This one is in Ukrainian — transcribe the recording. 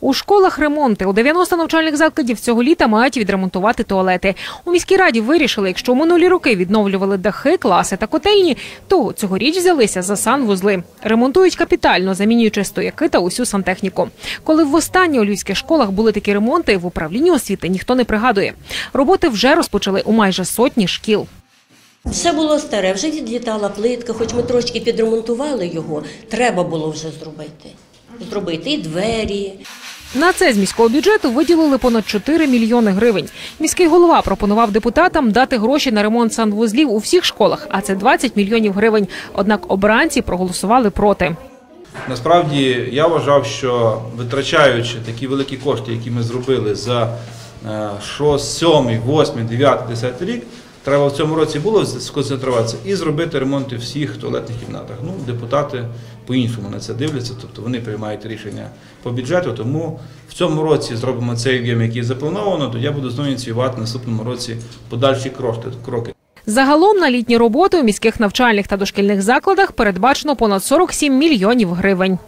У школах ремонти у 90 навчальних закладів цього літа мають відремонтувати туалети. У міській раді вирішили, якщо минулі роки відновлювали дахи, класи та котельні, то цьогоріч взялися за санвузли. Ремонтують капітально, замінюючи стояки та усю сантехніку. Коли востаннє у львівських школах були такі ремонти, в управлінні освіти ніхто не пригадує. Роботи вже розпочали у майже сотні шкіл. Все було старе, вже відлітала плитка, хоч ми трошки підремонтували його, треба було вже зробити. Зробити і двері, На це з міського бюджету виділили понад 4 мільйони гривень. Міський голова пропонував депутатам дати гроші на ремонт санвузлів у всіх школах, а це 20 мільйонів гривень. Однак обранці проголосували проти. Насправді я вважав, що витрачаючи такі великі кошти, які ми зробили за 6, 7, 8, 9, 10 рік, треба в цьому році було сконцентруватися і зробити ремонти в всіх туалетних кімнатах. Ну, депутати по-іншому на це дивляться, тобто вони приймають рішення по бюджету. Тому в цьому році зробимо цей об'єм, який заплановано, то я буду знову ініціювати наступному році подальші кроки. Загалом на літні роботи у міських навчальних та дошкільних закладах передбачено понад 47 мільйонів гривень.